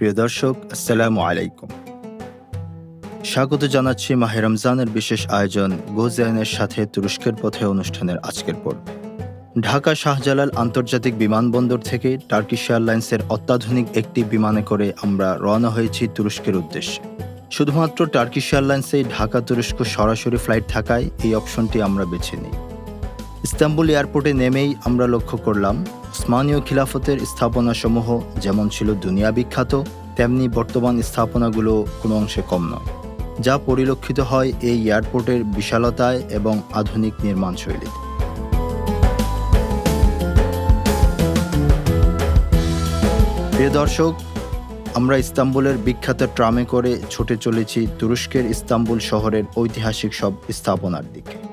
প্রিয় দর্শক, আসসালামু আলাইকুম। স্বাগত জানাচ্ছি মাহে রমজানের বিশেষ আয়োজন গোজায়নের সাথে তুরস্কের পথে অনুষ্ঠানের আজকের পর্বে। ঢাকা শাহজালাল আন্তর্জাতিক বিমানবন্দর থেকে টার্কিশ এয়ারলাইন্সের অত্যাধুনিক একটি বিমানে করে আমরা রওনা হয়েছি তুরস্কের উদ্দেশ্যে। শুধুমাত্র টার্কিশ এয়ারলাইন্সেই ঢাকা তুরস্ক সরাসরি ফ্লাইট থাকায় এই অপশনটি আমরা বেছে নিই। ইস্তাম্বুল এয়ারপোর্টে নেমেই আমরা লক্ষ্য করলাম ওসমানীয় খিলাফতের স্থাপনাসমূহ যেমন ছিল দুনিয়া বিখ্যাত, তেমনি বর্তমান স্থাপনাগুলো কোনো অংশে কম নয়, যা পরিলক্ষিত হয় এই এয়ারপোর্টের বিশালতায় এবং আধুনিক নির্মাণ শৈলীতে। প্রিয় দর্শক, আমরা ইস্তাম্বুলের বিখ্যাত ট্রামে করে ছুটে চলেছি তুরস্কের ইস্তাম্বুল শহরের ঐতিহাসিক সব স্থাপনার দিকে।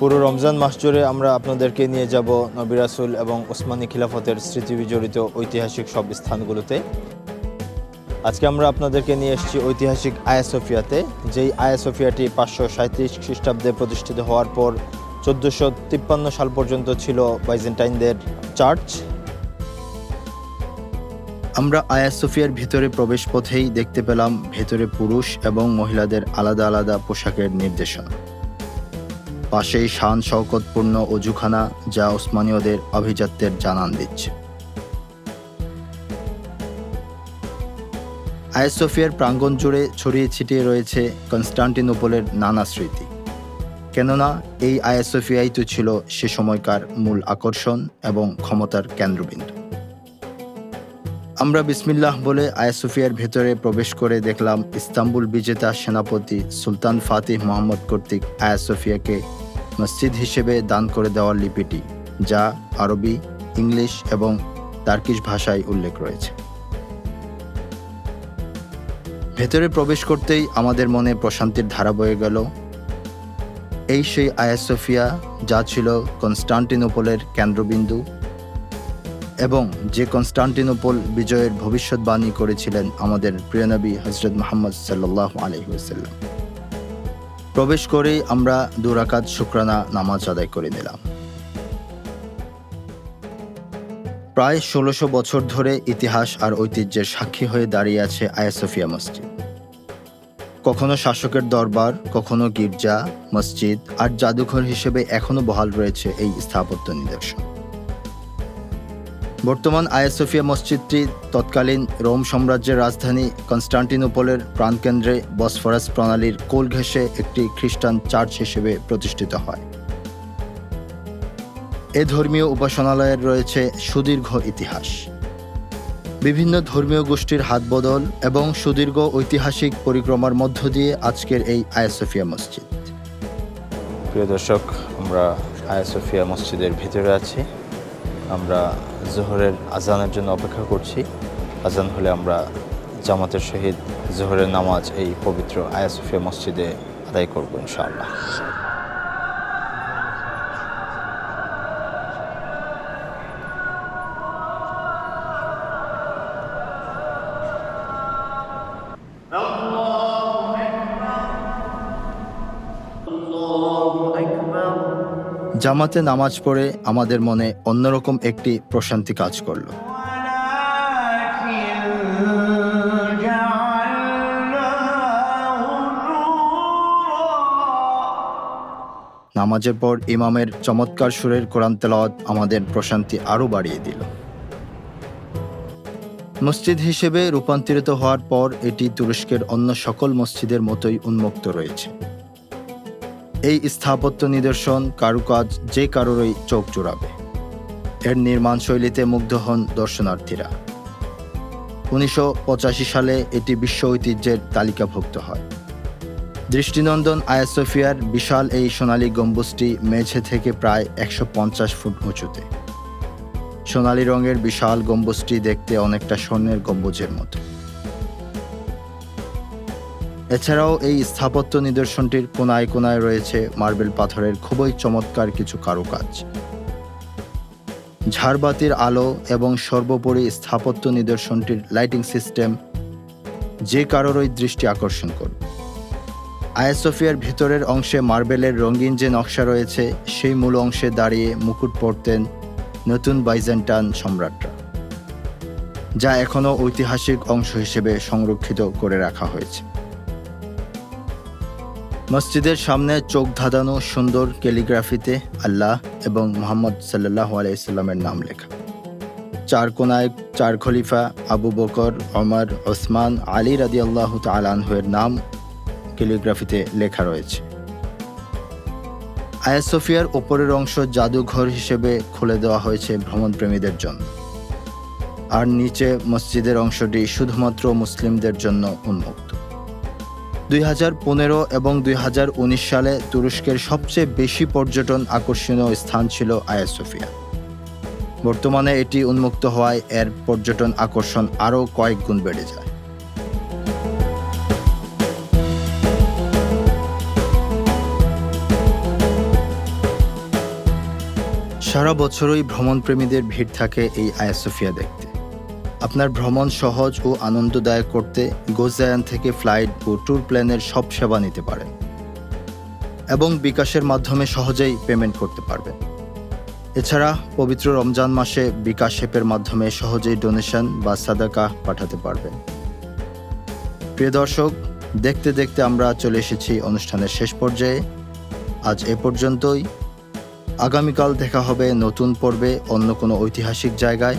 পুরো রমজান মাস জুড়ে আমরা আপনাদেরকে নিয়ে যাব নবিরাসুল এবং ওসমানী খিলাফতের স্মৃতি বিজড়িত ঐতিহাসিক সব স্থানগুলোতে। আজকে আমরা আপনাদেরকে নিয়ে এসেছি ঐতিহাসিক আয়াসোফিয়াতে যেই আয়াসোফিয়াটি পাঁচশো সাঁত্রিশ খ্রিস্টাব্দে প্রতিষ্ঠিত হওয়ার পর চোদ্দোশো তিপ্পান্ন সাল পর্যন্ত ছিল বাইজেন্টাইনদের চার্চ। আমরা আয়াসোফিয়ার ভিতরে প্রবেশ পথেই দেখতে পেলাম ভেতরে পুরুষ এবং মহিলাদের আলাদা আলাদা পোশাকের নির্দেশনা। পাশেই শান শওকতপূর্ণ অজুখানা যা ওসমানীয়দের অভিজাত্যের জানান দিচ্ছে। আয়াসোফিয়ার প্রাঙ্গণ জুড়ে ছড়িয়ে ছিটিয়ে রয়েছে কনস্টান্টিনোপলের নানা স্মৃতি। কেননা, এই আয়াসোফিয়াই তো ছিল সে সময়কার মূল আকর্ষণ এবং ক্ষমতার কেন্দ্রবিন্দু। আমরা বিসমিল্লাহ বলে আয়াসোফিয়ার ভেতরে প্রবেশ করে দেখলাম ইস্তাম্বুল বিজেতা সেনাপতি সুলতান ফাতিহ মোহাম্মদ কর্তৃক আয়াসোফিয়াকে মসজিদ হিসেবে দান করে দেওয়ার লিপিটি, যা আরবি, ইংলিশ এবং তার্কিশ ভাষায় উল্লেখ রয়েছে। ভেতরে প্রবেশ করতেই আমাদের মনে প্রশান্তির ধারা বয়ে গেল। এই সেই আয়াসোফিয়া যা ছিল কনস্টান্টিনোপলের কেন্দ্রবিন্দু। এবং যে কনস্টান্টিনোপল বিজয়ের ভবিষ্যৎবাণী করেছিলেন আমাদের প্রিয়নবী হজরত মোহাম্মদ সাল্লাহ আলহিউসাল্লাম প্রবেশ করেই আমরা দুরাকাত শুক্রানা নামাজ আদায় করে নিলাম। প্রায় ষোলোশো বছর ধরে ইতিহাস আর ঐতিহ্যের সাক্ষী হয়ে দাঁড়িয়ে আছে আয়াসোফিয়া মসজিদ। কখনো শাসকের দরবার, কখনো গির্জা, মসজিদ আর জাদুঘর হিসেবে এখনও বহাল রয়েছে এই স্থাপত্য নিদর্শন। বর্তমান আয়াসোফিয়া মসজিদটি তৎকালীন রোম সাম্রাজ্যের রাজধানী কনস্টান্টিনোপলের প্রাণকেন্দ্রে বসফরাস প্রণালীর কোল ঘেঁষে একটি খ্রিস্টান চার্চ হিসেবে প্রতিষ্ঠিত হয়। এ ধর্মীয় উপাসনালয়ের রয়েছে সুদীর্ঘ ইতিহাস। বিভিন্ন ধর্মীয় গোষ্ঠীর হাত বদল এবং সুদীর্ঘ ঐতিহাসিক পরিক্রমার মধ্য দিয়ে আজকের এই আয়াসোফিয়া মসজিদ। প্রিয় দর্শক, আমরা আয়াসোফিয়া মসজিদের ভিতরে আছি। আমরা জোহরের আজানের জন্য অপেক্ষা করছি। আজান হলে আমরা জামাতের শহীদ জোহরের নামাজ এই পবিত্র আয়াসোফিয়া মসজিদে আদায় করব ইনশাআল্লাহ। জামাতে নামাজ পড়ে আমাদের মনে অন্যরকম একটি প্রশান্তি কাজ করল। নামাজের পর ইমামের চমৎকার সুরের কোরআন তেলাওয়াত আমাদের প্রশান্তি আরও বাড়িয়ে দিল। মসজিদ হিসেবে রূপান্তরিত হওয়ার পর এটি তুরস্কের অন্য সকল মসজিদের মতোই উন্মুক্ত রয়েছে। এই স্থাপত্য নিদর্শন কারুকাজ যে কারোরই চোখ জোড়াবে। এর নির্মাণ শৈলীতে মুগ্ধ হন দর্শনার্থীরা। উনিশশো পঁচাশি সালে এটি বিশ্ব ঐতিহ্যের তালিকাভুক্ত হয়। দৃষ্টিনন্দন আয়াসোফিয়ার বিশাল এই সোনালী গম্বুজটি মেঝে থেকে প্রায় একশো পঞ্চাশ ফুট উঁচুতে। সোনালী রঙের বিশাল গম্বুজটি দেখতে অনেকটা স্বর্ণের গম্বুজের মতো। এছাড়াও এই স্থাপত্য নিদর্শনটির কোনায় কোনায় রয়েছে মার্বেল পাথরের খুবই চমৎকার কিছু কারুকাজ। ঝাড়বাতির আলো এবং সর্বোপরি স্থাপত্য নিদর্শনটির লাইটিং সিস্টেম যে কারোরই দৃষ্টি আকর্ষণ করবে। আয়াসোফিয়ার ভিতরের অংশে মার্বেলের রঙিন যে নকশা রয়েছে, সেই মূল অংশে দাঁড়িয়ে মুকুট পরতেন নতুন বাইজেন্টান সম্রাটরা, যা এখনও ঐতিহাসিক অংশ হিসেবে সংরক্ষিত করে রাখা হয়েছে। মসজিদের সামনে চোখ ধাঁধানো সুন্দর ক্যালিগ্রাফিতে আল্লাহ এবং মোহাম্মদ সাল্লাহ আলাইসাল্লামের নাম লেখা। চার কোনায় চার খলিফা আবু বকর অমর ওসমান, আলী রাদি আল্লাহ তালানহের নাম ক্যালিগ্রাফিতে লেখা রয়েছে। আয়া সোফিয়ার ওপরের অংশ জাদুঘর হিসেবে খুলে দেওয়া হয়েছে ভ্রমণপ্রেমীদের জন্য। আর নিচে মসজিদের অংশটি শুধুমাত্র মুসলিমদের জন্য উন্মুক্ত। দুই হাজার পনেরো এবং দুই হাজার উনিশ সালে তুরস্কের সবচেয়ে বেশি পর্যটন আকর্ষণীয় স্থান ছিল আয়া সোফিয়া। বর্তমানে এটি উন্মুক্ত হওয়ায় এর পর্যটন আকর্ষণ আরও কয়েক গুণ বেড়ে যায়। সারা বছরই ভ্রমণপ্রেমীদের ভিড় থাকে এই আয়াসোফিয়া দেখতে। আপনার ভ্রমণ সহজ ও আনন্দদায়ক করতে গোজায়ান থেকে ফ্লাইট ও ট্যুর প্ল্যানের সব সেবা নিতে পারেন এবং বিকাশের মাধ্যমে সহজেই পেমেন্ট করতে পারবেন। এছাড়া পবিত্র রমজান মাসে বিকাশ অ্যাপের মাধ্যমে সহজেই ডোনেশন বা সাদাকা পাঠাতে পারবেন। প্রিয় দর্শক, দেখতে দেখতে আমরা চলে এসেছি অনুষ্ঠানের শেষ পর্যায়ে। আজ এ পর্যন্তই। আগামীকাল দেখা হবে নতুন পর্বে অন্য কোনো ঐতিহাসিক জায়গায়।